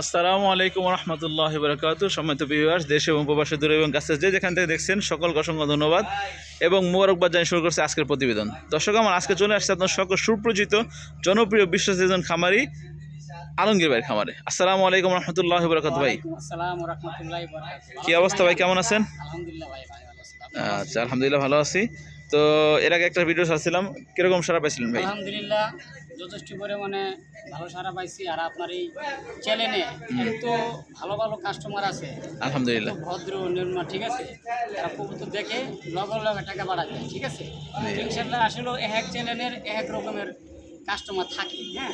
আসসালামু আলাইকুম রহমতুল্লাহ বরকাত সম্মানিত ভিউয়ার্স দেশে এবং প্রবাসী দূরে এবং কাছে যে যেখান থেকে দেখছেন সকলকে অসংখ্য ধন্যবাদ এবং মোবারকবাদ জানিয়ে শুরু করছে আজকের প্রতিবেদন। দর্শক আমার আজকে চলে আসছে আপনার সকল সুপরিচিত জনপ্রিয় বিশ্বাস একজন খামারি আলমগীর ভাইয়ের খামারে। আসসালামু আলাইকুম রহমতুল্লাহ বরকাত ভাই। কি অবস্থা ভাই? কেমন আছেন? আচ্ছা আলহামদুলিল্লাহ ভালো আছি। তো এর আগে একটা ভিডিও ছাড়ছিলাম। কীরকম সারা পাইছিলেন ভাই? আলহামদুলিল্লাহ যথেষ্ট পরিমাণে ভালো সারা পাইছি আর আপনার এই চ্যানেলে এত ভালো ভালো কাস্টমার আছে। আলহামদুলিল্লাহ। ভদ্র নির্মা ঠিক আছে? তারা কবুতর দেখে লগে লগে টাকা বাড়া যায় ঠিক আছে? ইনশাল্লাহ আসলে এক চ্যানেলের এক রকমের কাস্টমার থাকে হ্যাঁ?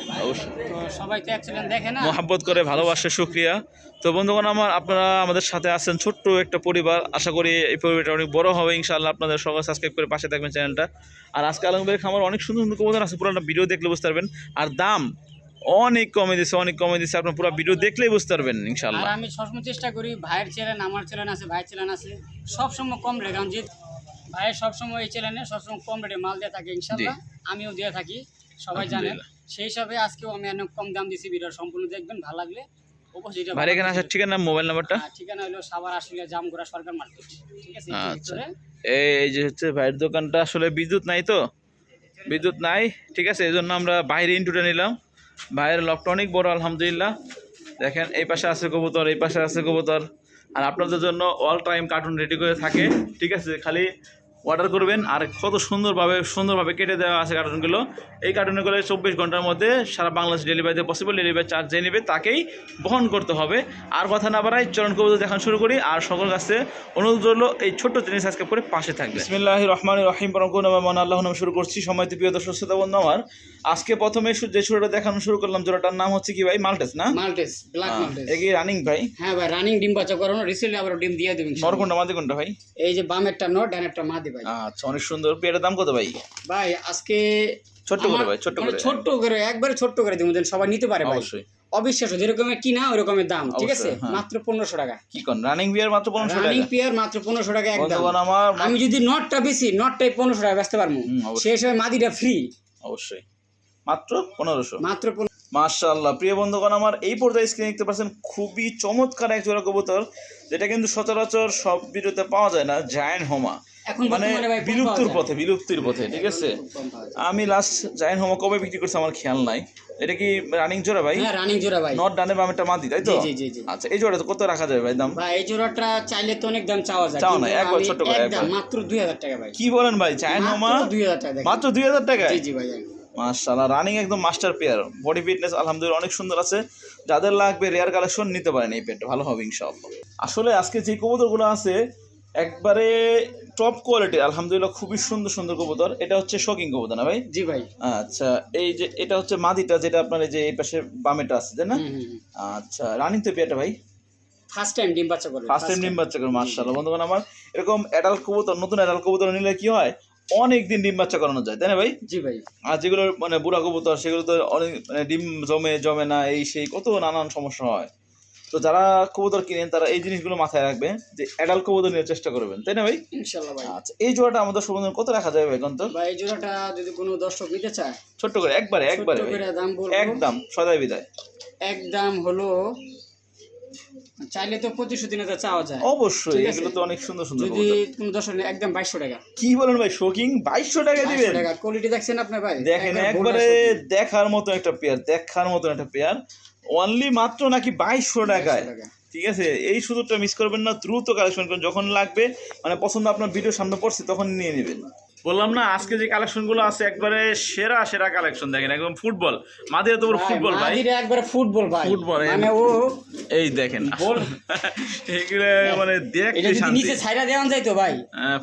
তো সবাই তো দেখে না। মোহাব্বত করে ভালোবাসে সুক্রিয়া। তো বন্ধুগণ আমার আপনারা আমাদের সাথে আছেন ছোট্ট একটা পরিবার। আশা করি এই পরিবারটা অনেক বড় হবে ইনশাআল্লাহ আপনাদের সবাই সাবস্ক্রাইব করে পাশে থাকবেন চ্যানেলটা। আর আজকে আলমবের খামার অনেক সুন্দর সুন্দর কবুতর আছে পুরোটা ভিডিও দেখলে বুঝতে পারবেন। আর দাম অনেক কমে দিচ্ছে অনেক কমে দিচ্ছে আপনার পুরো ভিডিও দেখলেই বুঝতে পারবেন আর ইনশাআল্লাহ আমি সবসময় চেষ্টা করি ভাইয়ের চ্যানেল আমার চ্যানেল আছে ভাইয়ের চ্যানেল আছে সবসময় কম কারণ যে ভাইয়ের সবসময় এই চ্যানেলে সবসময় কম রেটে মাল দিয়ে থাকে ইনশাল্লাহ আমিও দিয়ে থাকি। সবাই জানেন সেই হিসাবে আজকেও আমি অনেক কম দাম দিছি ভিডিও সম্পূর্ণ দেখবেন ভালো লাগলে অবশ্যই এখানে আসার ঠিকানা মোবাইল নাম্বারটা? হ্যাঁ, ঠিকানা হলো সাভার আসলে জামগোড়া সরকার মার্কেট। ঠিক আছে এটার আচ্ছা। এই যে হচ্ছে ভাইয়ের দোকানটা আসলে বিদ্যুৎ নাই তো? বিদ্যুৎ নাই ঠিক আছে এই জন্য আমরা বাইরে ইন্টুটা নিলাম। বাইরের লকটা অনেক বড় আলহামদুলিল্লাহ। দেখেন এই পাশে আছে কবুতর এই পাশে আছে কবুতর। আর আপনাদের জন্য অল টাইম কার্টুন রেডি করে থাকে। ঠিক আছে খালি অর্ডার করবেন আর কত সুন্দরভাবে সুন্দরভাবে কেটে দেওয়া আছে কার্টুনগুলো। এই কার্টুনগুলো চব্বিশ ঘণ্টার মধ্যে সারা বাংলাদেশ ডেলিভারিতে পসিবল ডেলিভারি চার্জ যে নেবে তাকেই বহন করতে হবে। আর কথা না বাড়াই চরণ কবুতর দেখানো শুরু করি আর সকল কাছে অনুরোধ রইল এই ছোট্ট জিনিস আজকে পরে পাশে থাকবে বিসমিল্লাহ রহমান রহিম পরমকুন মন আল্লাহ নাম শুরু করছি সময় প্রিয় দর্শক শ্রোতা বন্ধু আমার। আজকে প্রথমে যে শুরুটা দেখানো শুরু করলাম জোড়াটার নাম হচ্ছে কি ভাই? মাল্টেস না? Maltese black Maltese. রানিং ভাই? হ্যাঁ ভাই রানিং ডিম বাচ্চা করানো রিসেন্টলি আবার ডিম দিয়ে দেবেন। নর কোনটা মাঝে কোনটা ভাই? এই যে বামেরটা নট ডানেরটা মাদি ভাই। আচ্ছা অনেক সুন্দর। পেয়ারের দাম কত ভাই? ভাই আজকে ছোট্ট করে ভাই ছোট্ট মানে করে। ছোট্ট করে একবারে ছোট্ট করে দিব যেন সবাই নিতে পারে ভাই। অবশ্যই। অবিশ্বাস্য যেরকমের কিনা দাম ঠিক আছে? হ্যাঁ। মাত্র পনেরোশো টাকা। কি কোন রানিং বিয়ার মাত্র পনেরোশো রানিং পেয়ার মাত্র পনেরোশো টাকা একদম। আমি যদি নটটা বেশি নটটাই পনেরোশো টাকা বেচতে পারব। সেই সময় মাদিটা ফ্রি অবশ্যই। মাত্র পনেরোশো। মাত্র পনেরো মাশাআল্লাহ। প্রিয় বন্ধুগণ আমার এই পর্যায়ে স্ক্রিনে দেখতে পাচ্ছেন খুবই চমৎকার এক জোড়া কবুতর যেটা কিন্তু সচরাচর সব ভিডিওতে পাওয়া যায় না জায়ান্ট হোমা এখন মানে বিলুপ্তির পথে বিলুপ্তির পথে ঠিক আছে। আমি লাস্ট জায়ান্ট হোমা কবে বিক্রি করছি আমার খেয়াল নাই। এটা কি রানিং জোড়া ভাই? হ্যাঁ রানিং জোড়া ভাই। নট ডানে বামেরটা মাদি তাই তো? জি, জি, জি। আচ্ছা এই জোড়া কত রাখা যাবে ভাই দাম? ভাই এই জোড়াটা চাইলে তো অনেক দাম চাওয়া যায় চাও না, একবার আমি ছোট্ট করে, একদম একবার। মাত্র দুই হাজার টাকা ভাই। কি বলেন ভাই জায়ান্ট হোমা? মাত্র দুই হাজার টাকা মাত্র দুই হাজার টাকায়? জি জি ভাই মাশাআল্লাহ রানিং একদম মাস্টার পেয়ার বডি ফিটনেস আলহামদুলিল্লাহ অনেক সুন্দর আছে। যাদের লাগবে রেয়ার কালেকশন নিতে পারেন এই পেটটা ভালো হবে ইনশাআল্লাহ। আসলে আজকে যে কবুতরগুলো আছে একবারে টপ কোয়ালিটি আলহামদুলিল্লাহ খুবই সুন্দর সুন্দর কবুতর। এটা হচ্ছে শকিং কবুতর না ভাই? জি ভাই। আচ্ছা এই যে এটা হচ্ছে মাদিটা যেটা আপনার এই যে এই পাশে বামেটা আছে তাই না? আচ্ছা রানিং তো পেয়ারটা ভাই? ফার্স্ট টাইম ডিম বাচ্চা করবে ফার্স্ট টাইম ডিম বাচ্চা করে মাশাআল্লাহ বন্ধুগণ আমার। এরকম অ্যাডাল্ট কবুতর নতুন অ্যাডাল্ট কবুতর নিলে কি হয়? অনেক দিন ডিম বাচ্চা করানো যায় তাই না ভাই? জি ভাই। আর যেগুলো মানে বুড়া কবুতর সেগুলো তো অনেক মানে ডিম জমে জমে না এই সেই কত নানান সমস্যা হয়। তো যারা কবুতর কিনেন তারা এই জিনিসগুলো মাথায় রাখবে যে অ্যাডাল্ট কবুতর নেওয়ার চেষ্টা করবেন তাই না ভাই? ইনশাল্লাহ ভাই। আচ্ছা এই জোড়াটা আমাদের সুবন্ধ কত রাখা যাবে ভাই তো? ভাই এই জোড়াটা যদি কোনো দর্শক নিতে চায় ছোট্ট করে একবারে একবারে দাম বলব। একদম সদাই বিদায়। একদম হলো চাইলে তো পঁচিশশো তিন হাজার চাওয়া যায়। অবশ্যই এগুলো তো অনেক সুন্দর সুন্দর যদি কোনো দর্শক নেয়, একদম বাইশশো টাকা। কি বলেন ভাই শোকিং বাইশশো টাকা দিবেন। কোয়ালিটি দেখছেন আপনি ভাই? দেখেন একবারে দেখার মতো একটা পেয়ার দেখার মতো একটা পেয়ার। অনলি মাত্র নাকি বাইশশো টাকায়। টাকা। ঠিক আছে? এই সুযোগটা মিস করবেন না দ্রুত কালেকশন করুন। যখন লাগবে মানে পছন্দ আপনার ভিডিও সামনে পড়ছে তখন নিয়ে নেবেন। বললাম না আজকে যে কালেকশনগুলো আছে একবারে সেরা সেরা কালেকশন দেখেন একদম ফুটবল মাদের তো ফুটবল ভাই মাদিরা একবারে ফুটবল ভাই। ফুটবল, মানে ও এই দেখেন। এগুলো মানে দেখতে শান্তি। নিচে ছাইরা দেওয়া যায় তো ভাই?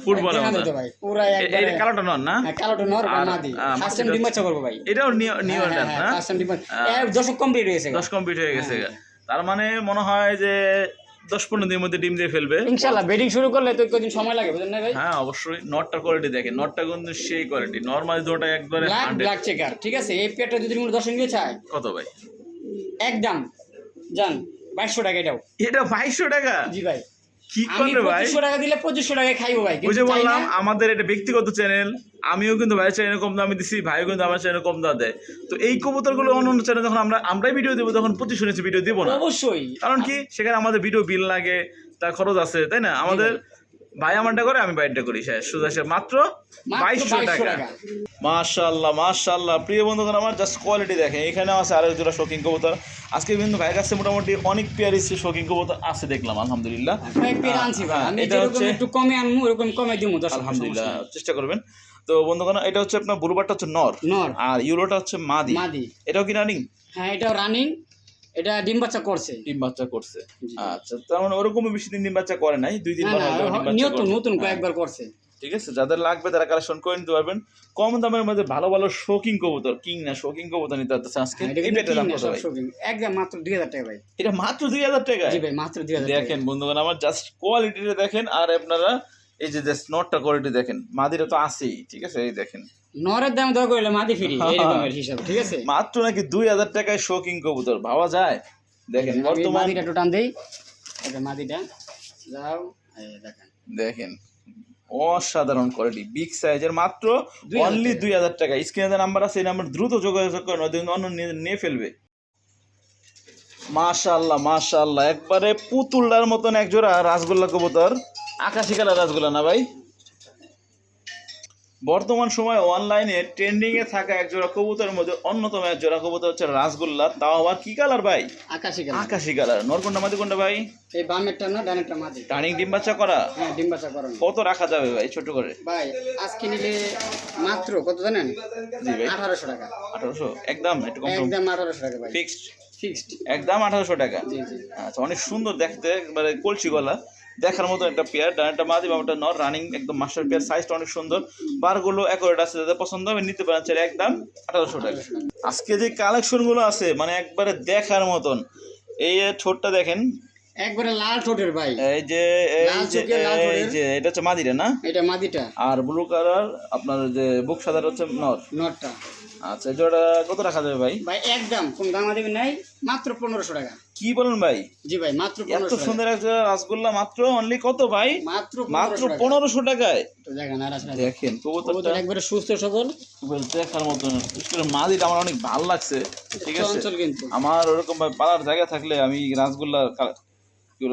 ফুটবল দেখান ভাই পুরা একবারে এটা কালোটা নন না? হ্যাঁ, কালোটা নর বা আর, মাদি। ফার্স্ট টাইম মাদিটা- ডিম বাচ্চা করব ভাই। এটাও নিউ নিউ হ্যাঁ, হ্যাঁ, হ্যাঁ, first time ডিম বাচ্চা- এ, দশক কমপ্লিট হয়েছে দশ কমপ্লিট হয়ে। গেছে তার মানে মনে হয় যে দশ পনেরো দিনের মধ্যে ডিম দিয়ে ফেলবে। ইনশাল্লাহ বেডিং শুরু করলে তো কদিন সময় লাগে বুঝলেন না ভাই? হ্যাঁ অবশ্যই। নটটা কোয়ালিটি দেখেন নটটা কিন্তু সেই কোয়ালিটি নর্মাল দুটো একবারে ব্ল্যাক 100 ব্ল্যাক চেকার ঠিক আছে? এই পেয়ারটা যদি কোনো দর্শক নিয়ে চায় কত ভাই? একদম। জান বাইশশো টাকা এটাও। এটা বাইশশো টাকা? জি ভাই। কি করবে ভাই? 2500 টাকা দিলে 2500 টাকা খাইবো ভাই চাই বললাম আমাদের এটা ব্যক্তিগত চ্যানেল আমিও কিন্তু ভাইয়ের চ্যানেলে কম দামে দিছি ভাইও কিন্তু আমার চ্যানেলে কম দাম দেয়। তো এই কবুতরগুলো অন্য অন্য চ্যানেলে যখন আমরা আমরাই ভিডিও দেবো তখন পঁচিশশো নিচে ভিডিও দিব না। অবশ্যই। কারণ কি? সেখানে আমাদের ভিডিও বিল লাগে তার খরচ আছে তাই না? আমাদের ভাই আমারটা করে আমি বাইরটা করি শেষ। সোজা সে মাত্র বাইশশো টাকা। মাশাল্লাহ মাশাল্লাহ প্রিয় বন্ধুগণ আমার জাস্ট কোয়ালিটি দেখেন এখানে আছে আরেক জোড়া শৌখিন কবুতর। আজকে কিন্তু ভাইয়ের কাছে মোটামুটি অনেক পেয়ারি শৌখিন কবুতর আছে দেখলাম আলহামদুলিল্লাহ। হ্যাঁ, এটা হচ্ছে- একটু কমে আনব ওরকম কমে দিব আলহামদুলিল্লাহ চেষ্টা করবেন। তো বন্ধুগণ এটা হচ্ছে আপনার বুলবারটা হচ্ছে নর। নর। আর ইউরোটা হচ্ছে মাদি। মাদি। এটাও কি রানিং হ্যাঁ এটাও রানিং এটা ডিম বাচ্চা করছে। ডিম বাচ্চা করছে। আচ্ছা তার মানে ওরকম বেশি দিন ডিম বাচ্চা করে নাই দুই দিন বাচ্চা নতুন নতুন হ্যাঁ, কয়েকবার করছে। ঠিক আছে যাদের লাগবে তারা কালেকশন করে নিতে পারবেন। কম দামের মধ্যে ভালো ভালো শোকিং কবুতর কিং না শোকিং কবুতর নিতে পারতেছে আজকে। হ্যাঁ, এই পেটের দাম কত ভাই। একদম মাত্র দুই হাজার টাকা ভাই। এটা মাত্র দুই হাজার টাকা? জি ভাই মাত্র দুই হাজার দেখেন বন্ধুগণ আমার জাস্ট কোয়ালিটিটা দেখেন আর আপনারা এই যে নটটা কোয়ালিটি দেখেন মাদিরা তো আছেই ঠিক আছে? এই দেখেন। নরের দাম করলে মাদি ফ্রি হিসাব ঠিক আছে? মাত্র নাকি দুই হাজার টাকায় শোকিং কবুতর ভাবা যায়? দেখেন বর্তমান মাদিটা একটু টান দেই। এটা মাদিটা যাও দেখেন। দেখেন অসাধারণ কোয়ালিটি বিগ সাইজের মাত্র 2000 অনলি দুই হাজার টাকা। স্ক্রিনে নাম্বার আছে এই নাম্বার দ্রুত যোগাযোগ করেন অন্য নিয়ে- নিয়ে ফেলবে। মাশাল্লাহ মাশাল্লাহ একবারে পুতুলটার মতন এক জোড়া রাসগোল্লা কবুতর। আকাশি কালার রাসগোল্লা না ভাই? বর্তমান সময় অনলাইনে ট্রেন্ডিং এ থাকা এক জোড়া কবুতরের মধ্যে অন্যতম এক জোড়া কবুতর হচ্ছে রাসগোল্লা তাও আবার কি কালার ভাই? আকাশি কালার আকাশি কালার নরকোনটা মাদি কোনটা ভাই? এই বামেরটা না ডানেরটা মাদি। টার্নিং ডিম বাচ্চা করা? হ্যাঁ ডিম বাচ্চা করানো কত রাখা যাবে ভাই ছোট করে? ভাই আজকে নিলে মাত্র কত জানেন? জি ভাই। আঠারোশো টাকা। আঠারোশো? একদম একটু কম একদম আঠারোশো টাকা ভাই। ফিক্সড ফিক্সড একদম আঠারোশো টাকা। জি জি। আচ্ছা অনেক সুন্দর দেখতে একবারে কলসি গলা। দেখার মতো একটা পেয়ার ডানটা মাদি বাবাটা নর রানিং একদম মাস্টার পেয়ার সাইজটা অনেক সুন্দর। বারগুলো অ্যাকোরেট আছে যাদের পছন্দ হবে নিতে পারেন চাইলে একদম আঠারোশো টাকা। আজকে যে কালেকশনগুলো আছে মানে একবারে দেখার মতন এই ঠোঁটটা দেখেন। একবারে লাল ঠোঁটের ভাই। এই যে এই যে এই যে এটা হচ্ছে মাদিরা না? এটা মাদিটা। আর ব্লু কালার আপনার যে বুক সাদার হচ্ছে নর। নটটা আচ্ছা জোড়া কত রাখা যাবে ভাই? ভাই একদম কোন দাম দিবি নাই মাত্র পনেরোশো টাকা। কি বলেন ভাই? জি ভাই মাত্র এত সুন্দর একটা রসগোল্লা মাত্র অনলি কত ভাই? মাত্র মাত্র পনেরোশো টাকায়। দেখেন আর দেখেন কবুতরটা। একবারে সুস্থ সবল। দেখার মতন মাদিটা আমার অনেক ভালো লাগছে ঠিক আছে? আমার ওরকম ভাবে পালার জায়গা থাকলে আমি রাসগোল্লা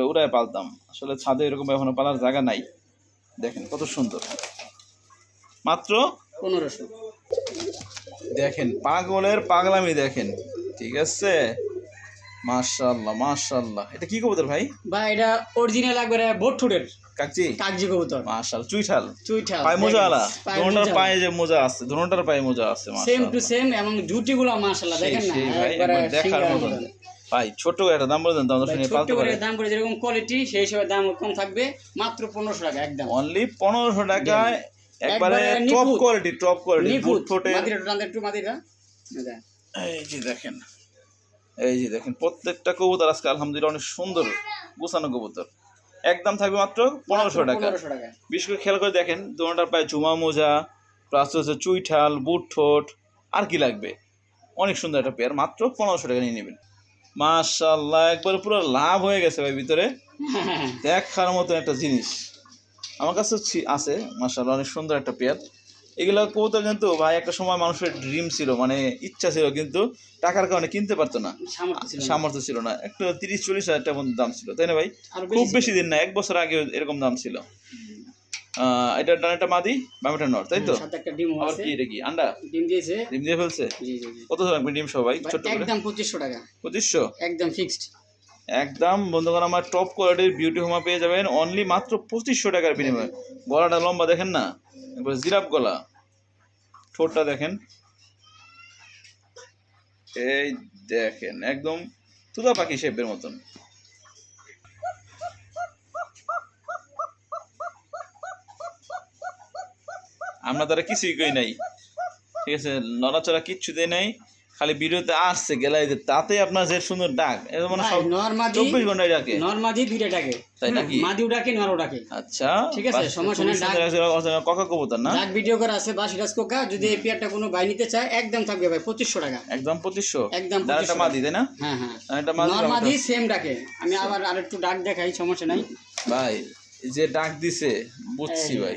উড়ায় পালতাম। আসলে ছাদে এরকম এখনও পালার জায়গা নাই। দেখেন কত সুন্দর। মাত্র পনেরোশো। দেখেন পাগলের পাগলামি দেখেন। ঠিক আছে? মাশাল্লাহ মাশাল্লাহ এটা কি কবুতর ভাই? বা এটা অরিজিনাল একবারে বোট ঠোঁটের কাকজি কাগজি কবুতর চুইঠাল। চুইঠা পায়ে মোজা আলা? পায়ে দোনোটার পায়ে যে মোজা আছে দোনোটার পায়ে মোজা আছে সেম টু সেম এবং জুটি গুলো দেখেন না? ভাই একবারে দেখার। ভাই ছোট একটা দাম বলে দেন দাম শুনে পালতে পারে দাম করে যেরকম কোয়ালিটি সেই হিসেবে দাম কম থাকবে মাত্র পনেরোশো টাকা একদম। অনলি পনেরোশো টাকায় একবারে top quality top quality boot নিখুঁত। ঠোঁটে একটু মাদিরা। এই যে। দেখেন। এই যে দেখেন প্রত্যেকটা কবুতর আজকে আলহামদুলিল্লাহ অনেক সুন্দর গোছানো কবুতর। একদম থাকবে মাত্র পনেরোশো টাকা। বিশেষ করে খেয়াল করে দেখেন দোনোটার পায়ে ঝুমা মোজা প্লাস হচ্ছে চুইঠাল বুট ঠোঁট আর কি লাগবে? অনেক সুন্দর একটা পেয়ার মাত্র পনেরোশো টাকা নিয়ে নেবেন। মাশাল্লাহ একবারে পুরো লাভ হয়ে গেছে ভাই ভিতরে। দেখার মতো একটা জিনিস। আমার কাছে আছে মাশাল্লাহ অনেক সুন্দর একটা পেয়ার। এগুলো কবুতর কিন্তু ভাই একটা সময় মানুষের ড্রিম ছিল মানে ইচ্ছা ছিল কিন্তু টাকার কারণে কিনতে পারতো না। সামর্থ্য ছিল না। একটু তিরিশ চল্লিশ হাজার টাকার মতো দাম ছিল তাই না ভাই? খুব বেশি দিন না এক বছর আগে এরকম দাম ছিল। এটা ডানেটা মাদি বামেটা নর তাই তো? আবার কি এটা কি আন্ডা? ডিম দিয়েছে। ডিম দিয়ে ফেলছে? কত থাকবে ডিম সবাই? ছোট একদম পঁচিশশো টাকা। পঁচিশশো? একদম ফিক্সড একদম বন্ধুগণ আমার টপ কোয়ালিটির বিউটি হোমা পেয়ে যাবেন অনলি মাত্র পঁচিশশো টাকার বিনিময়ে। গলাটা লম্বা দেখেন না? একবার জিরাপ গলা। ঠোঁটটা দেখেন। এই দেখেন, একদম তুদা পাখি শেপের মতন। আমরা তারা কিছুই কই নাই। ঠিক আছে, নড়াচড়া কিচ্ছু দেয় নাই। খালি ভিডিওতে আসছে গ্যালারিতে তাতে আপনার যে সুন্দর ডাক এটা মানে সব নর্মাদি চব্বিশ ঘন্টায় ডাকে। নর্মাদি দুইটা ডাকে। তাই নাকি? মাদিও ডাকে নরও ডাকে। আচ্ছা ঠিক আছে, সমস্যা নেই, ডাক- ককা কবুতর না? ডাক ভিডিও করা আছে বা সিরাজ কোকা যদি এই পেয়ারটা কোনো ভাই নিতে চায় একদম থাকবে ভাই পঁচিশশো টাকা। একদম পঁচিশশো? একদম ডাকটা 2500 মাদি তাই না? হ্যাঁ হ্যাঁ। এটা মাদি নর্মাদি সেম ডাকে। আমি আবার আরেকটু ডাক দেখাই সমস্যা নাই। ভাই যে ডাক দিছে বুঝছি ভাই।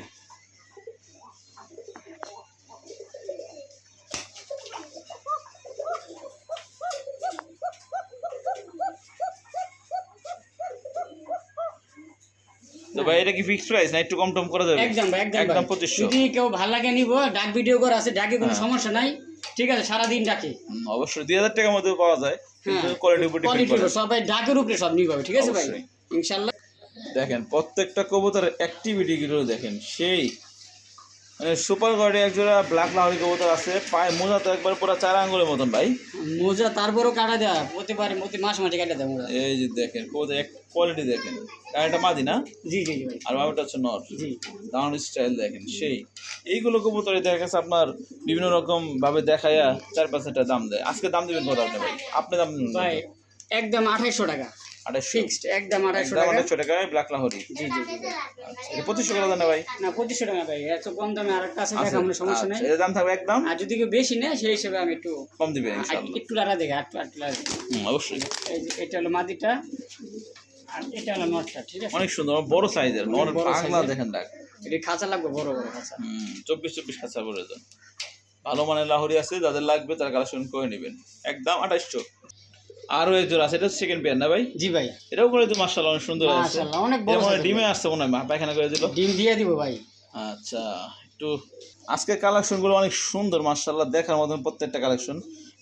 তো ভাই এটা কি প্রাইস না একটু কম টম করা যাবে? একদম ভাই একদম একদম ভাই। পঁচিশশো। যদি কেউ ভালো লাগে নিব ডাক ভিডিও করা আছে ডাকে কোনো হ্যাঁ। সমস্যা নাই। ঠিক আছে সারাদিন ডাকে। অবশ্যই। দুই হাজার টাকার মধ্যে পাওয়া যায় কিন্তু হ্যাঁ। কোয়ালিটির উপর ডিপেন্ড করে। সবাই ডাকের উপরে সব নিবে ঠিক আছে ভাই? ইনশাআল্লাহ দেখেন প্রত্যেকটা কবুতরের অ্যাক্টিভিটি গুলো দেখেন সেই সুপার কোয়ালিটি একজোড়া ব্ল্যাক লাহরি কবুতর আছে। পায়ে মোজা তো একবার পুরো চার আঙ্গুলের মতন ভাই। মোজা তারপরও কাটা দেয় প্রতিবার প্রতি মাস মাসে কাটা দেয় মোজা। এই যে দেখেন কবুতর এক কোয়ালিটি দেখেন। এটা মাদি না? জি জি জি ভাই। আর বাবাটা হচ্ছে নর। জি। দাউন স্টাইল দেখেন সেই। এইগুলো কবুতরে দেখা গেছে আপনার বিভিন্ন রকম ভাবে দেখায়া চার পাঁচ হাজার দাম দেয়। আজকে দাম দিবেন কত আপনি ভাই? আপনি দাম দিবেন ভাই একদম আঠাইশশো টাকা। ফিক্সড একদম দাম টাকা। টাকায় ব্ল্যাক লাহরি। জি জি। আচ্ছা পঁচিশশো ভাই? না পঁচিশশো টাকা ভাই এত কম দামে আর একটা আছে আছে? দেখা সমস্যা আচ্ছা, দাম থাকবে একদম? আর যদি কেউ বেশি নেয় সেই হিসেবে আমি একটু কম একটু লাড়া দেখে লাড়া অবশ্যই। এটা হলো মাদিটা আর এটা হলো নটটা ঠিক আছে? অনেক সুন্দর বড় সাইজের পাগলা দেখেন ডাক এটা খাঁচা লাগবে বড় বড় খাঁচা। হুম চব্বিশ চব্বিশ খাঁচা ভালো মানের লাহরি আছে যাদের লাগবে তারা কালেকশন করে নেবেন। একদম আঠাশশো আরও এক জোড়া আছে এটা সেকেন্ড পেয়ার না ভাই? জি ভাই। এটাও করে তো অনেক সুন্দর আছে। মাশাআল্লাহ অনেক এটা বড় ডিমে আসছে মনে হয় মা পায়খানা করে দিল। ডিম দিয়ে দিব ভাই। আচ্ছা একটু আজকের কালেকশনগুলো অনেক সুন্দর মার্শাল্লাহ দেখার মতন প্রত্যেকটা কালেকশন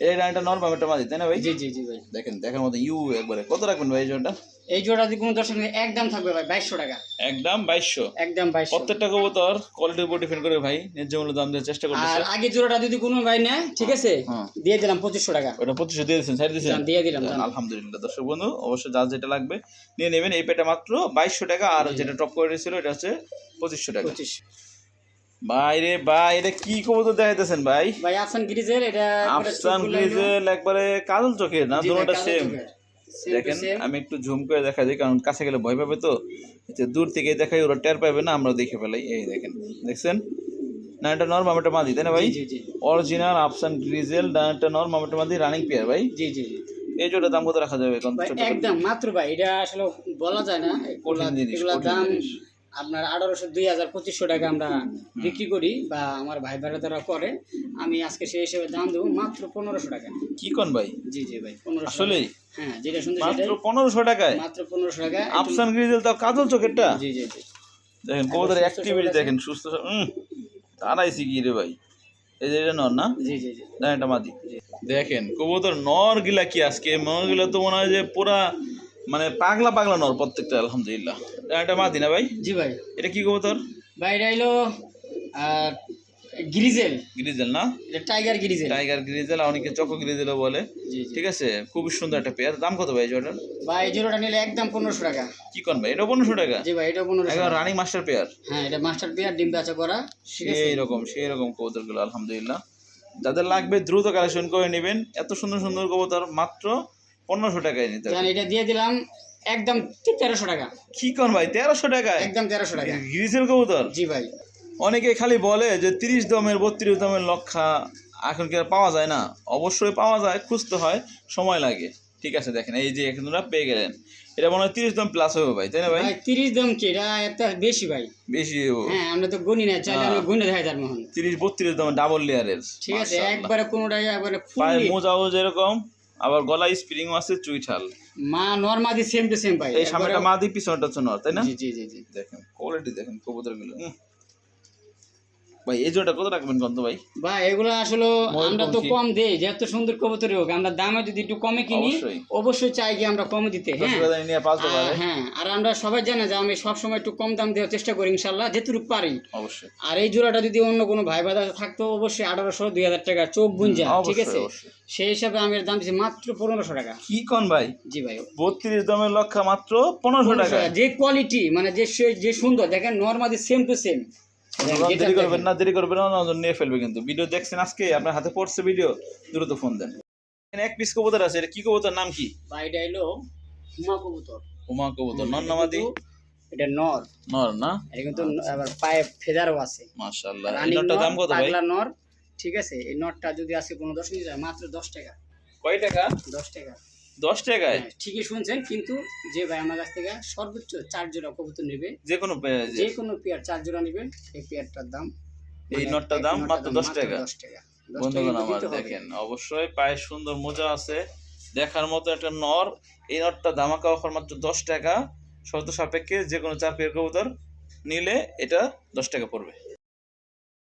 এই রানটা নর্মাল একটা মাঝে তাই না ভাই? জি জি জি ভাই। দেখেন দেখার মতো ইউ একবারে। কত রাখবেন ভাই জোড়াটা? এই জোড়া যদি কোনো দর্শক নেয়, একদম থাকবে ভাই বাইশশো টাকা। একদম বাইশশো। একদম বাইশশো। প্রত্যেকটা কবুতর কোয়ালিটির উপর ডিপেন্ড করে ভাই ন্যায্য মূল্য দাম দেওয়ার চেষ্টা আর করতেছে আগে জোড়াটা যদি কোনো ভাই নেয় ঠিক আছে হ্যাঁ। দিয়ে দিলাম পঁচিশশো টাকা। ওটা পঁচিশশো দিয়ে দিচ্ছেন সাইড দিচ্ছেন? যান, দিয়ে দিলাম। আলহামদুলিল্লাহ দর্শক বন্ধু অবশ্যই যার যেটা লাগবে নিয়ে নেবেন। এই পেটা মাত্র বাইশশো টাকা আর যেটা টপ কোয়ালিটি ছিল এটা হচ্ছে পঁচিশশো টাকা। পঁচিশ। বাইরে ভাই এটা কি কবুতর দেখাইতেছেন ভাই? ভাই আফসান গ্রিজের এটা একবারে আফসান গ্রিজেল একবারে কাজল চোখের না? দুটোটা সেম দেখেন আমি একটু ঝুম করে দেখা দিই কারণ কাছে গেলে ভয় পাবে তো। দূর থেকে দেখাই ওরা টের পাবে না আমরা দেখে ফেলাই। এই দেখেন দেখছেন? ডানাটা নর্ম একটা মাদি তাই না ভাই? অরিজিনাল আফসান গ্রিজেল ডানটা নর্মাল একটা মাদি রানিং পেয়ার ভাই। জি জি এই জোটা দাম কত রাখা যাবে? এখন একদম মাত্র ভাই এটা আসলে বলা যায় না। কঠিন জিনিস, দাম। আপনার আঠারোশো দুই হাজার পঁচিশশো টাকা আমরা বিক্রি করি বা আমার ভাই ভাড়াদারা করে। আমি আজকে সেই হিসেবে দাম দেবো মাত্র পনেরোশো টাকা। কি কোন ভাই? জি জি ভাই পনেরোশো হ্যাঁ যেটা শুনতে মাত্র পনেরোশো টাকায়? মাত্র পনেরোশো টাকা। আফসান গ্রিজেল তাও কাজল চোখেরটা? জি জি জি। দেখেন কবুতরের সুস্থ অ্যাক্টিভিটি দেখেন সুস্থ কি রে ভাই? এই যে এটা নর না? জি জি জি। এটা মাদি। দেখেন কবুতর নর গিলা কি আজকে? নর গিলা তো মনে হয় যে পুরা মানে পাগলা পাগলা নর প্রত্যেকটা আলহামদুলিল্লাহ। এটা মাদি না ভাই? জি ভাই। এটা কি কবুতর? ভাই এটা হলো গ্রিজেল। গ্রিজেল না? এটা টাইগার গ্রিজেল। টাইগার গ্রিজেল আর অনেকে চকো গ্রিজেলও বলে। ঠিক আছে? খুবই সুন্দর একটা পেয়ার। দাম কত ভাই জর্ডান ভাই জিরোটা নিলে একদম পনেরোশো টাকা। কি কোন ভাই? এটা পনেরোশো টাকা? জি ভাই এটা পনেরোশো একদম রানিং মাস্টার পেয়ার। হ্যাঁ এটা মাস্টার পেয়ার ডিম বেচা করা। সেই রকম সেই রকম কবুতরগুলো আলহামদুলিল্লাহ। যাদের লাগবে দ্রুত কালেকশন করে নেবেন। এত সুন্দর সুন্দর কবুতর মাত্র পনেরোশো টাকায় নিতে হবে। এটা দিয়ে দিলাম একদম তেরোশো টাকা। কি কোন ভাই তেরোশো টাকায়? একদম তেরোশো টাকা। গ্রিসেল কবুতর? জি ভাই। অনেকে খালি বলে যে তিরিশ দমের বত্রিশ দমের লক্ষা এখন কি আর পাওয়া যায় না? অবশ্যই পাওয়া যায় খুঁজতে হয় সময় লাগে। ঠিক আছে দেখেন এই যে এখন পেয়ে গেলেন। এটা মনে হয় তিরিশ দম প্লাস হবে ভাই তাই না ভাই? তিরিশ দাম কি? এটা একটা বেশি ভাই। বেশি হ্যাঁ আমরা তো গুনি না চাইলে আমরা গুনে দেখাই তার মহন তিরিশ বত্রিশ দম ডাবল লেয়ারের ঠিক আছে একবারে কোনোটাই একবারে মোজাও যেরকম আবার গলা স্প্রিং আছে চুইঠাল। মা নর্মাদি সেম টু সেম ভাই। এই সামনেটা মাদি পিছনটা চুনর তাই না? জি জি জি দেখেন কোয়ালিটি দেখেন কবুতরগুলো ভাই এই জোড়া কত রাখবেন কত ভাই? ভাই এগুলো আসলে আমরা তো কম দেই যত সুন্দর কবুতর হোক আমরা দামে যদি একটু কমে কিনি অবশ্যই। চাই কি আমরা কমে দিতে হ্যাঁ? পারে আর হ্যাঁ আমরা সবাই জানে যে আমি একটু কম দাম দেওয়ার চেষ্টা করি যেটুকু পারি। অবশ্যই। আর এই জোড়াটা যদি অন্য কোনো ভাই বাজার থাকতো অবশ্যই আঠারোশো দুই হাজার টাকা চোখ গুঞ্জা ঠিক আছে? সেই হিসাবে আমি দাম দিচ্ছি মাত্র পনেরোশো টাকা। কি কোন ভাই? জি ভাই। বত্রিশ দমের লক্ষা মাত্র পনেরোশো টাকা। টাকা। যে কোয়ালিটি মানে যে যে সুন্দর দেখেন নর্মালি সেম টু সেম দেরি করবেন না দেরি করবেন না নজর নিয়ে ফেলবে কিন্তু। ভিডিও দেখছেন আজকে আপনার হাতে পড়ছে ভিডিও দ্রুত ফোন দেন। এখানে এক পিস কবুতর আছে এটা কি কবুতর নাম কি? এটা হলো হুমা কবুতর। উমা কবুতর নর নামাদি এটা নর। নর না? এটা কিন্তু আবার পায়ে ফেদারও আছে। মাশাআল্লাহ। এই নরটার দাম কত ভাই? পাগলা নর ঠিক আছে? এই নটটা যদি আজকে কোনো দশ যায় মাত্র দশ টাকা। কয় টাকা? দশ টাকা। দশ টাকায়? হ্যাঁ, ঠিকই শুনছেন কিন্তু যে ভাই আমার কাছ থেকে সর্বোচ্চ চার জোড়া কবুতর নেবে যে কোনো যে- কোনো পেয়ার চার জোড়া নেবে এই পেয়ারটার দাম এই মানে নটটার দাম মাত্র দশ টাকা। দশ টাকা। বন্ধুগণ আমার দেখেন অবশ্যই পায়ে সুন্দর মোজা আছে। দেখার মতো একটা নর এই নটটা ধামাকা অফার মাত্র দশ টাকা। শর্ত সাপেক্ষে যে কোনো চার পেয়ার কবুতর নিলে এটা দশ টাকা পড়বে।